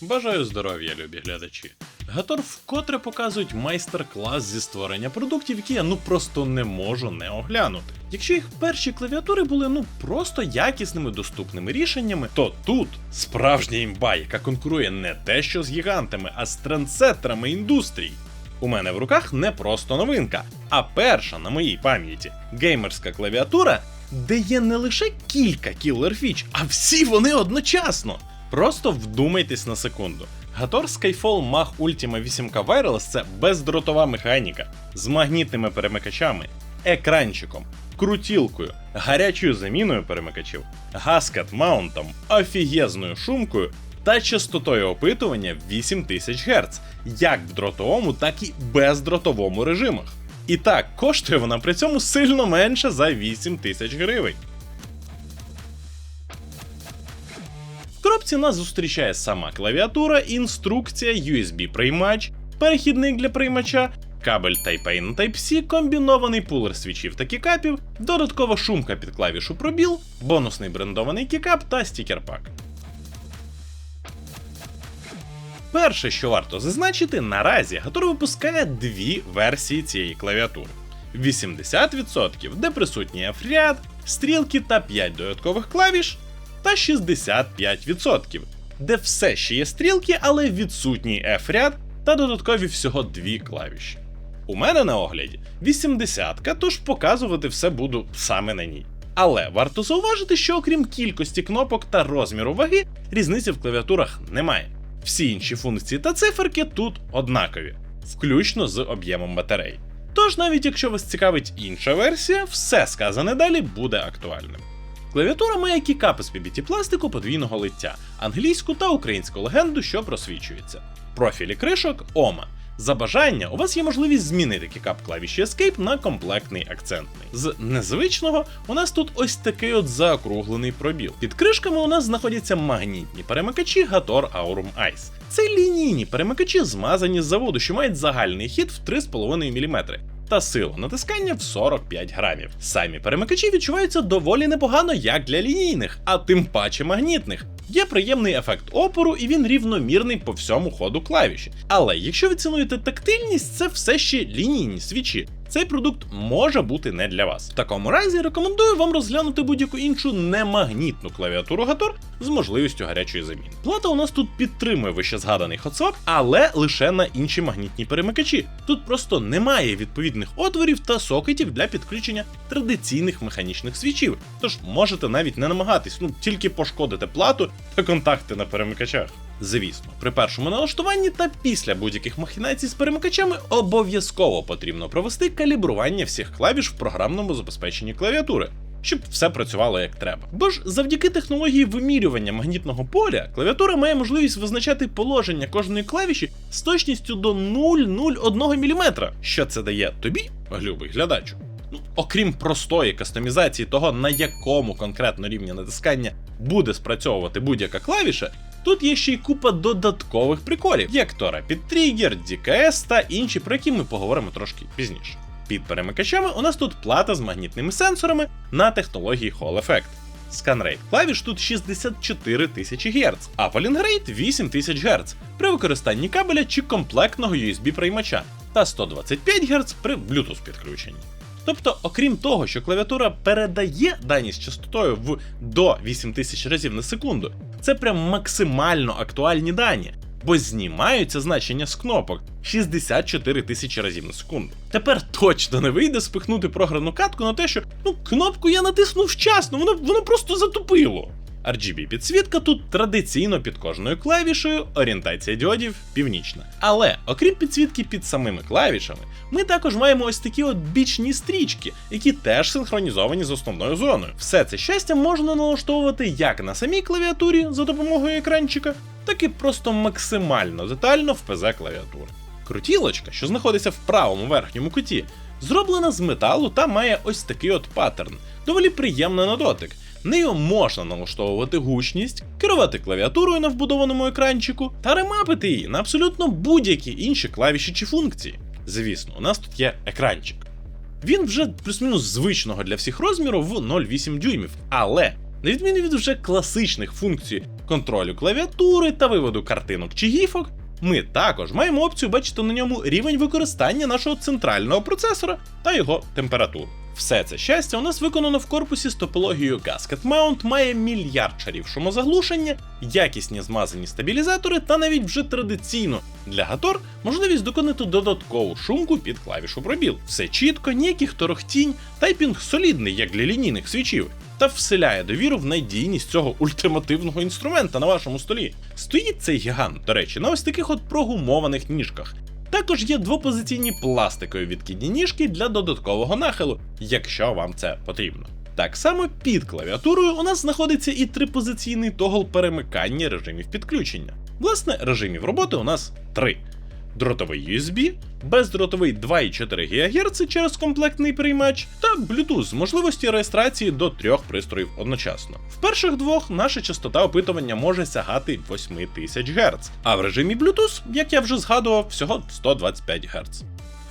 Бажаю здоров'я, любі глядачі. Гатор вкотре показують майстер-клас зі створення продуктів, які я ну просто не можу не оглянути. Якщо їх перші клавіатури були ну просто якісними доступними рішеннями, то тут справжня імба, яка конкурує не те, що з гігантами, а з трендсеттерами індустрії. У мене в руках не просто новинка, а перша на моїй пам'яті геймерська клавіатура, де є не лише кілька кілер фіч, а всі вони одночасно. Просто вдумайтесь на секунду. Гатор Skyfall Mag Ultima 8K Wireless це бездротова механіка з магнітними перемикачами, екранчиком, крутілкою, гарячою заміною перемикачів, гаскет маунтом, офігезною шумкою та частотою опитування 8000 Гц, як в дротовому, так і бездротовому режимах. І так, коштує вона при цьому сильно менше за 8000 гривень. Коробці нас зустрічає сама клавіатура, інструкція, USB приймач, перехідник для приймача, кабель Type-A на Type-C, комбінований пулер свічів та кікапів, додаткова шумка під клавішу пробіл, бонусний брендований кікап та стікер-пак. Перше, що варто зазначити, наразі Гатор випускає дві версії цієї клавіатури: 80%, де присутній F-ряд, стрілки та 5 додаткових клавіш, та 65%, де все ще є стрілки, але відсутній F-ряд та додаткові всього дві клавіші. У мене на огляді 80-ка, тож показувати все буду саме на ній. Але варто зауважити, що окрім кількості кнопок та розміру ваги, різниці в клавіатурах немає. Всі інші функції та циферки тут однакові, включно з об'ємом батарей. Тож, навіть якщо вас цікавить інша версія, все сказане далі буде актуальним. Клавіатура має кікапи з PBT пластику подвійного лиття, англійську та українську легенду, що просвічується. Профілі кришок OMA. За бажання у вас є можливість змінити кікап клавіші Escape на комплектний акцентний. З незвичного у нас тут ось такий от заокруглений пробіл. Під кришками у нас знаходяться магнітні перемикачі Gator Aurum Ice. Це лінійні перемикачі, змазані з заводу, що мають загальний хід в 3,5 мм. Та силу натискання в 45 грамів. Самі перемикачі відчуваються доволі непогано як для лінійних, а тим паче магнітних. Є приємний ефект опору, і він рівномірний по всьому ходу клавіші. Але якщо ви цінуєте тактильність, це все ще лінійні свічі. Цей продукт може бути не для вас. В такому разі рекомендую вам розглянути будь-яку іншу немагнітну клавіатуру Гатор з можливістю гарячої заміни. Плата у нас тут підтримує вище згаданий хотсвап, але лише на інші магнітні перемикачі. Тут просто немає відповідних отворів та сокетів для підключення традиційних механічних свічів. Тож можете навіть не намагатись, ну тільки пошкодити плату та контакти на перемикачах. Звісно, при першому налаштуванні та після будь-яких махінацій з перемикачами обов'язково потрібно провести калібрування всіх клавіш в програмному забезпеченні клавіатури, щоб все працювало як треба. Бо ж завдяки технології вимірювання магнітного поля, клавіатура має можливість визначати положення кожної клавіші з точністю до 0,01 мм. Що це дає тобі, любий глядачу? Ну, окрім простої кастомізації того, на якому конкретно рівні натискання буде спрацьовувати будь-яка клавіша, тут є ще й купа додаткових приколів, як то Rapid Trigger, DKS та інші, про які ми поговоримо трошки пізніше. Під перемикачами у нас тут плата з магнітними сенсорами на технології Hall Effect. Сканрейт клавіш тут 64 тисячі Гц, а Polling Rate 8000 Гц при використанні кабеля чи комплектного USB приймача та 125 Гц при Bluetooth підключенні. Тобто, окрім того, що клавіатура передає дані з частотою в до 8000 разів на секунду, це прям максимально актуальні дані, бо знімаються значення з кнопок 64 тисячі разів на секунду. Тепер точно не вийде спихнути програну катку на те, що ну кнопку я натиснув вчасно, воно, воно просто затупило. RGB підсвітка тут традиційно під кожною клавішею, орієнтація діодів північна. Але окрім підсвітки під самими клавішами, ми також маємо ось такі от бічні стрічки, які теж синхронізовані з основною зоною. Все це щастя можна налаштовувати як на самій клавіатурі за допомогою екранчика, так і просто максимально детально в ПЗ клавіатури. Крутілочка, що знаходиться в правому верхньому куті, зроблена з металу та має ось такий от паттерн, доволі приємна на дотик. Нею можна налаштовувати гучність, керувати клавіатурою на вбудованому екранчику та ремапити її на абсолютно будь-які інші клавіші чи функції. Звісно, у нас тут є екранчик. Він вже плюс-мінус звичного для всіх розміру в 0,8 дюймів, але на відміну від вже класичних функцій контролю клавіатури та виводу картинок чи гіфок, ми також маємо опцію бачити на ньому рівень використання нашого центрального процесора та його температуру. Все це щастя у нас виконано в корпусі з топологією Gasket Mount, має мільярд шарів шумозаглушення, якісні змазані стабілізатори та навіть вже традиційно для гатор можливість доконати додаткову шумку під клавішу пробіл. Все чітко, ніяких торохтінь, тайпінг солідний, як для лінійних свічів. Та вселяє довіру в надійність цього ультимативного інструмента на вашому столі. Стоїть цей гігант, до речі, на ось таких от прогумованих ніжках. Також є двопозиційні пластикові відкидні ніжки для додаткового нахилу, якщо вам це потрібно. Так само під клавіатурою у нас знаходиться і трипозиційний тогл перемикання режимів підключення. Власне, режимів роботи у нас три: дротовий USB, бездротовий 2,4 ГГц через комплектний приймач та Bluetooth з можливості реєстрації до трьох пристроїв одночасно. В перших двох наша частота опитування може сягати 8000 Гц, а в режимі Bluetooth, як я вже згадував, всього 125 Гц.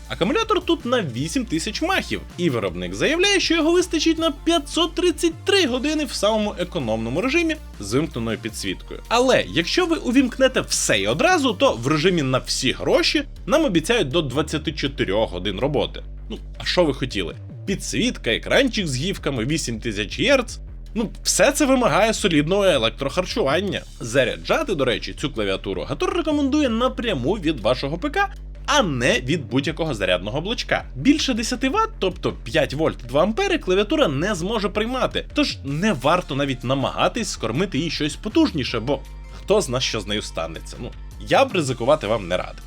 Акумулятор тут на 8000 махів, і виробник заявляє, що його вистачить на 533 години в самому економному режимі з вимкненою підсвіткою. Але якщо ви увімкнете все і одразу, то в режимі на всі гроші нам обіцяють до 24 годин роботи. Ну, а що ви хотіли? Підсвітка, екранчик з гівками 8000 Гц. Ну, все це вимагає солідного електрохарчування. Заряджати, до речі, цю клавіатуру Гатор рекомендує напряму від вашого ПК а не від будь-якого зарядного блочка. Більше 10 Вт, тобто 5 вольт 2 ампери, клавіатура не зможе приймати, тож не варто навіть намагатись скормити їй щось потужніше, бо хто зна, що з нею станеться. Ну, я б ризикувати вам не радив.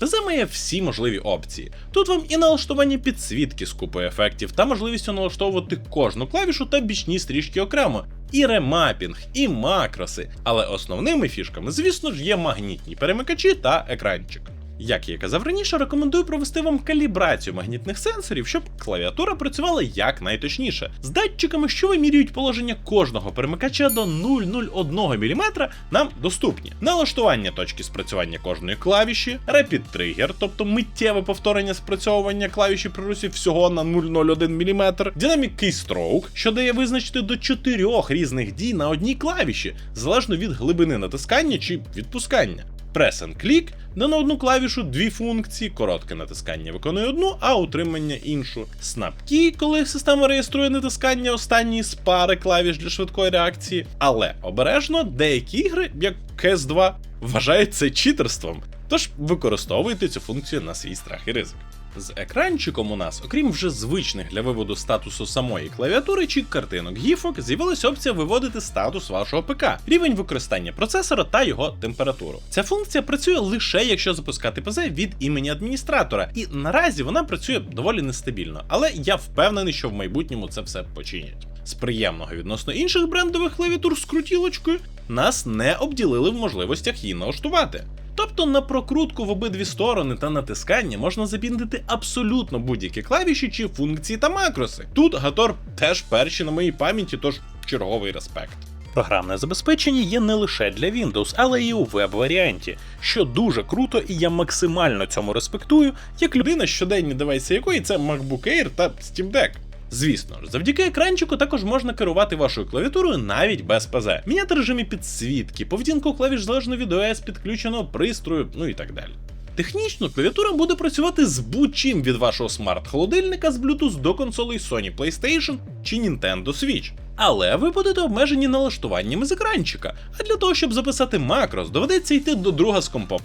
ПЗ має всі можливі опції. Тут вам і налаштування підсвітки з купою ефектів, та можливістю налаштовувати кожну клавішу та бічні стрічки окремо, і ремапінг, і макроси. Але основними фішками, звісно ж, є магнітні перемикачі та екранчик. Як я казав раніше, рекомендую провести вам калібрацію магнітних сенсорів, щоб клавіатура працювала якнайточніше, з датчиками, що вимірюють положення кожного перемикача до 0,01 мм, нам доступні. Налаштування точки спрацювання кожної клавіші, Rapid Trigger, тобто миттєве повторення спрацьовування клавіші при всього на 0,01 мм, Dynamic Keystroke, що дає визначити до 4 різних дій на одній клавіші, залежно від глибини натискання чи відпускання. Press and Click, де на одну клавішу дві функції, коротке натискання виконує одну, а утримання іншу. Snap Key, коли система реєструє натискання останньої з пари клавіш для швидкої реакції. Але обережно деякі ігри, як CS 2, вважають це читерством. Тож використовуйте цю функцію на свій страх і ризик. З екранчиком у нас, окрім вже звичних для виводу статусу самої клавіатури чи картинок гіфок, з'явилася опція виводити статус вашого ПК, рівень використання процесора та його температуру. Ця функція працює лише якщо запускати ПЗ від імені адміністратора, і наразі вона працює доволі нестабільно, але я впевнений, що в майбутньому це все починять. З приємного відносно інших брендових клавіатур з крутілочкою нас не обділили в можливостях її налаштувати. Тобто на прокрутку в обидві сторони та натискання можна запіндити абсолютно будь-які клавіші чи функції та макроси. Тут Гатор теж перші на моїй пам'яті, тож черговий респект. Програмне забезпечення є не лише для Windows, але й у веб-варіанті, що дуже круто, і я максимально цьому респектую, як людина, щоденні девайси якої це MacBook Air та Steam Deck. Звісно ж, завдяки екранчику також можна керувати вашою клавіатурою навіть без ПЗ, міняти режими підсвітки, поведінку клавіш залежно від ОС підключеного пристрою, ну і так далі. Технічно клавіатура буде працювати з будь-чим від вашого смарт-холодильника з Bluetooth до консолей Sony PlayStation чи Nintendo Switch. Але ви будете обмежені налаштуваннями з екранчика, а для того, щоб записати макрос, доведеться йти до друга з компом.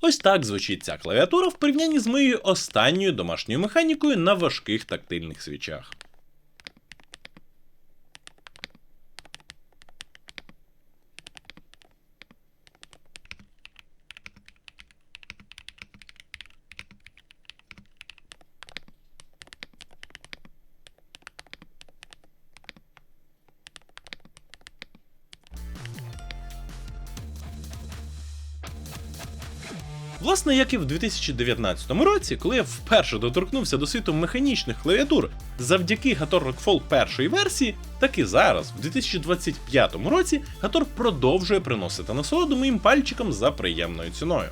Ось так звучить ця клавіатура в порівнянні з моєю останньою домашньою механікою на важких тактильних свічах. Власне, як і в 2019 році, коли я вперше доторкнувся до світу механічних клавіатур завдяки Gator Rockfall першої версії, так і зараз, в 2025 році, Gator продовжує приносити насолоду моїм пальчикам за приємною ціною.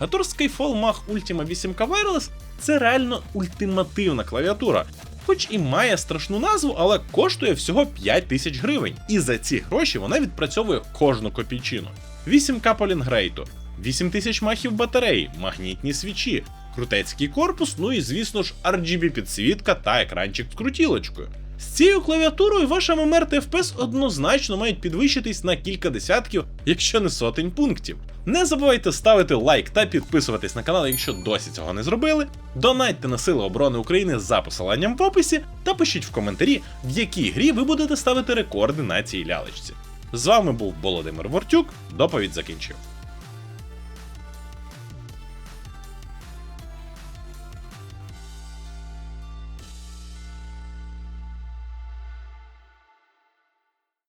Gator Skyfall Mach Ultima 8K Wireless це реально ультимативна клавіатура. хоч і має страшну назву, але коштує всього 5 тисяч гривень. І за ці гроші вона відпрацьовує кожну копійчину. 8К полінгрейту, 8 тисяч махів батареї, магнітні свічі, крутецький корпус, ну і звісно ж RGB підсвітка та екранчик з крутілочкою. З цією клавіатурою ваша ММР та FPS однозначно мають підвищитись на кілька десятків, якщо не сотень пунктів. Не забувайте ставити лайк та підписуватись на канал, якщо досі цього не зробили. Донатьте на Сили оборони України за посиланням в описі та пишіть в коментарі, в якій грі ви будете ставити рекорди на цій лялечці. З вами був Володимир Вортюк, доповідь закінчив.